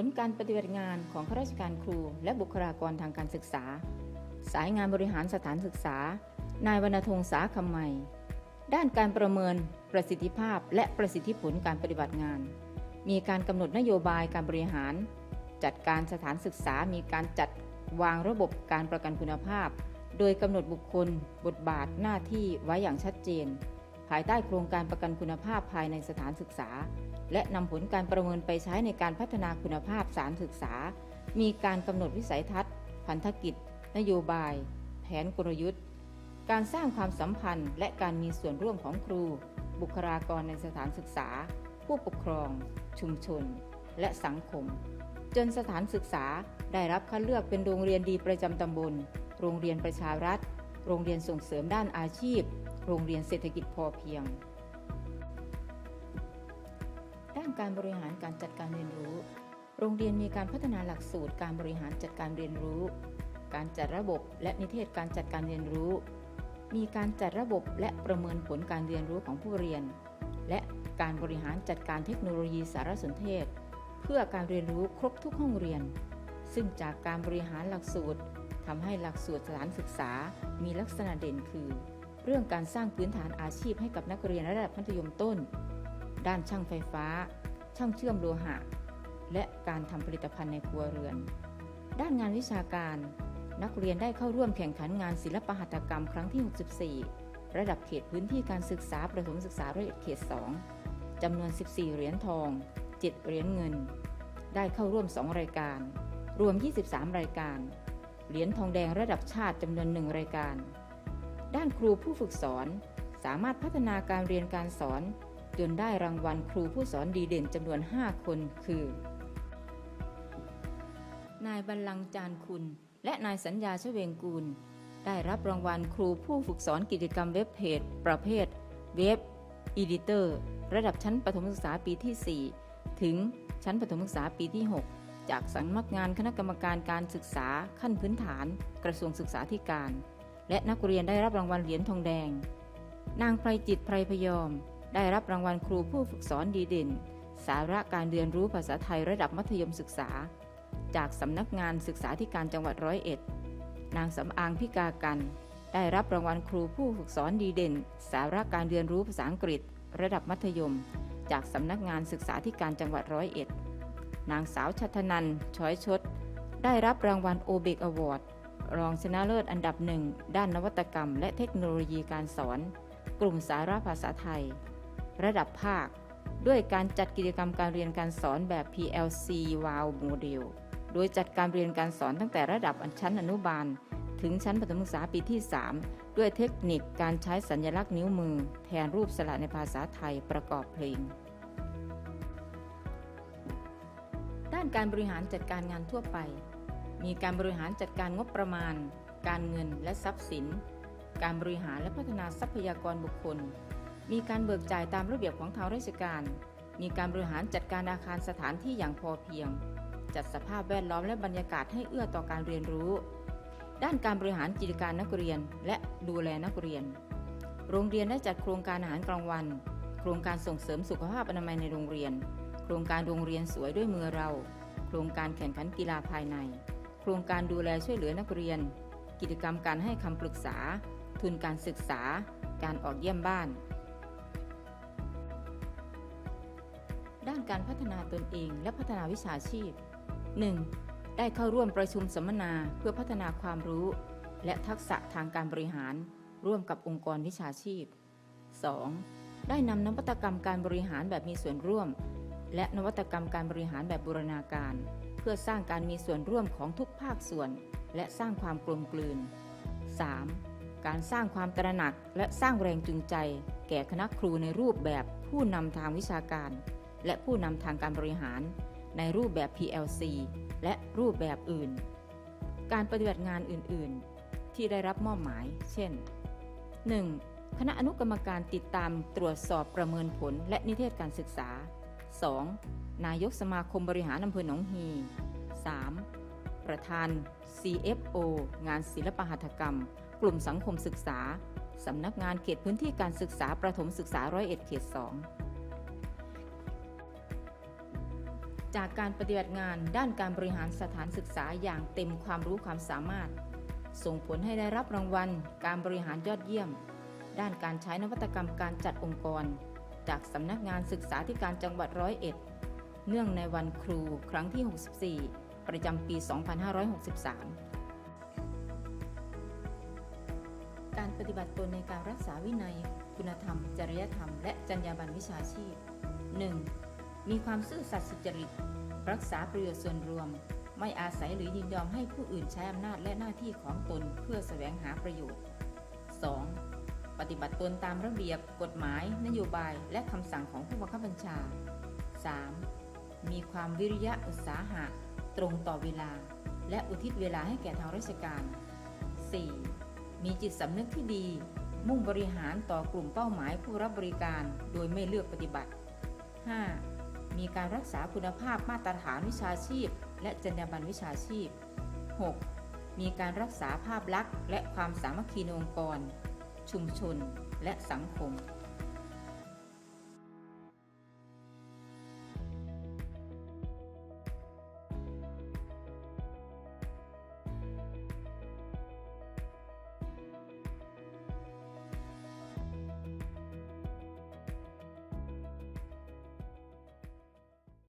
ผลการปฏิบัติงานของข้าราชการครู และบุคลากรทางการศึกษา สายงานบริหารสถานศึกษา นายวรรณธงษาคำใหม่ ด้านการประเมินประสิทธิภาพและประสิทธิผลการปฏิบัติงาน มีการกำหนดนโยบายการบริหาร จัดการสถานศึกษา มีการจัดวางระบบการประกันคุณภาพ โดยกำหนดบุคคล บทบาทหน้าที่ไว้อย่างชัดเจน ภายใต้โครงการประกันคุณภาพภายในสถานศึกษา และนำผลการประเมินไปใช้ในการพัฒนาคุณภาพสถารศึกษา มีการกำหนดวิสัยทัศน์ พันธกิจ นโยบาย แผนกลยุทธ์ การสร้างความสัมพันธ์ และการมีส่วนร่วมของครู บุคลากรในสถานศึกษา ผู้ปกครอง ชุมชน และสังคม จนสถานศึกษาได้รับคัดเลือกเป็นโรงเรียนดีประจำตำบล โรงเรียนประชารัฐ โรงเรียนส่งเสริมด้านอาชีพ โรงเรียนเศรษฐกิจพอเพียงานการบริหารการจัดการเรียนรู้ โรงเรียนมีการพัฒนาหลักสูตรการบริหารจัดการเรียนรู้ การจัดระบบและนิเทศการจัดการเรียนรู้ มีการจัดระบบและประเมินผลการเรียนรู้ของผู้เรียน และการบริหารจัดการเทคโนโลยีสารสนเทศ เพื่อการเรียนรู้ครบทุกห้องเรียน ซึ่งจากการบริหารหลักสูตรทำให้หลักสูตรสถานศึกษา มีลักษณะเด่นคือ เรื่องการสร้างพื้นฐานอาชีพให้กับนักเรียนระดับมัธยมต้น ด้านช่างไฟฟ้า ช่างเชื่อมโลหะ และการทำผลิตภัณฑ์ในครัวเรือน ด้านงานวิชาการ นักเรียนได้เข้าร่วมแข่งขันงานศิลปหัตถกรรมครั้งที่ 64 ระดับเขตพื้นที่การศึกษาประถมศึกษาร้อยเอ็ดเขต 2จำนวน 14 เหรียญทอง 7 เหรียญเงิน ได้เข้าร่วม 2 รายการ รวม 23 รายการ เหรียญทองแดงระดับชาติจำนวน 1 รายการ ด้านครูผู้ฝึกสอน สามารถพัฒนาการเรียนการสอน จนได้รางวัลครูผู้สอนดีเด่นจำนวน 5 คนคือ นายบรรลังจานคุณ และนายสัญญาชเวงกูล ได้รับรางวัลครูผู้ฝึกสอนกิจกรรมเว็บเพจ ประเภท เว็บอีดิเตอร์ระดับชั้นประถมศึกษาปีที่ 4 ถึงชั้นประถมศึกษาปีที่ 6 จากสำนักงานคณะกรรมการการศึกษาขั้นพื้นฐาน กระทรวงศึกษาธิการ และนักเรียนได้รับรางวัลเหรียญทองแดง นางไพรจิตไพรพยอม ได้รับรางวัลครูผู้ฝึกสอนดีเด่น สาระการเรียนรู้ภาษาไทยระดับมัธยมศึกษา จากสำนักงานศึกษาธิการจังหวัดร้อยเอ็ด นางสำอางพิกากัน ได้รับรางวัลครูผู้ฝึกสอนดีเด่น สาระการเรียนรู้ภาษาอังกฤษ ระดับมัธยม จากสำนักงานศึกษาธิการจังหวัดร้อยเอ็ด นางสาวชัทนันช้อยชด ได้รับรางวัลโอเบกอวอร์ดรองชนะเลิศอันดับหนึ่งด้านนวัตกรรม และเทคโนโลยีการสอน กลุ่มสาระภาษาไทย ระดับภาค ด้วยการจัดกิจกรรมการเรียนการสอนแบบ PLC WOW Model โดยจัดการเรียนการสอนตั้งแต่ระดับชั้นอนุบาล ถึงชั้นประถมศึกษาปีที่ 3 ด้วยเทคนิคการใช้สัญลักษณ์นิ้วมือ แทนรูปสระในภาษาไทยประกอบเพลง ด้านการบริหารจัดการงานทั่วไป มีการบริหารจัดการงบประมาณ การเงินและทรัพย์สิน การบริหารและพัฒนาทรัพยากรบุคคล มีการเบิกจ่ายตามระเบียบของทางราชการ มีการบริหารจัดการอาคารสถานที่อย่างพอเพียง จัดสภาพแวดล้อมและบรรยากาศให้เอื้อต่อการเรียนรู้ ด้านการบริหารกิจการนักเรียนและดูแลนักเรียน โรงเรียนได้จัดโครงการอาหารกลางวัน โครงการส่งเสริมสุขภาพอนามัยในโรงเรียน โครงการโรงเรียนสวยด้วยมือเรา โครงการแข่งขันกีฬาภายใน โครงการดูแลช่วยเหลือนักเรียน กิจกรรมการให้คำปรึกษา ทุนการศึกษา การออกเยี่ยมบ้าน การพัฒนาตนเองและพัฒนาวิชาชีพ 1. ได้เข้าร่วมประชุมสัมมนาเพื่อพัฒนาความรู้ และทักษะทางการบริหาร ร่วมกับองค์กรวิชาชีพ 2. ได้นำนวัตกรรมการบริหารแบบมีส่วนร่วม และนวัตกรรมการบริหารแบบบูรณาการ เพื่อสร้างการมีส่วนร่วมของทุกภาคส่วน และสร้างความกลมกลืน 3. การสร้างความตระหนักและสร้างแรงจูงใจ แก่คณะครูในรูปแบบผู้นำทางวิชาการ และผู้นำทางการบริหาร ในรูปแบบ PLC และรูปแบบอื่น การปฏิบัติงานอื่น ๆ ที่ได้รับมอบหมาย เช่น 1. คณะอนุกรรมการติดตามตรวจสอบประเมินผลและนิเทศการศึกษา 2. นายกสมาคมบริหารอำเภอหนองฮี 3. ประธาน CFO งานศิลปหัตถกรรม กลุ่มสังคมศึกษา สำนักงานเขตพื้นที่การศึกษาประถมศึกษาร้อยเอ็ดเขต2 จากการปฏิบัติงานด้านการบริหารสถานศึกษาอย่างเต็มความรู้ความสามารถ ส่งผลให้ได้รับรางวัล การบริหารยอดเยี่ยม ด้านการใช้นวัตกรรมการจัดองค์กร จากสำนักงานศึกษาธิการจังหวัดร้อยเอ็ดเนื่องในวันครูครั้งที่ 64 ประจำปี 2563 การปฏิบัติตนในการรักษาวินัย คุณธรรม จริยธรรม และจรรยาบรรณวิชาชีพ 1. มีความซื่อสัตย์สุจริต รักษาประโยชน์ส่วนรวม ไม่อาศัยหรือยินยอมให้ผู้อื่นใช้อำนาจและหน้าที่ของตนเพื่อแสวงหาประโยชน์ 2. ปฏิบัติตนตามระเบียบ กฎหมาย นโยบาย และคำสั่งของผู้บังคับบัญชา 3. มีความวิริยะอุตสาหะ ตรงต่อเวลา และอุทิศเวลาให้แก่ทางราชการ 4. มีจิตสำนึกที่ดี มุ่งบริหารต่อกลุ่มเป้าหมายผู้รับบริการ โดยไม่เลือกปฏิบัติ 5. มีการรักษาคุณภาพมาตรฐานวิชาชีพ และจรรยาบรรณวิชาชีพ 6. มีการรักษาภาพลักษณ์ และความสามัคคีในองค์กร ชุมชน และสังคม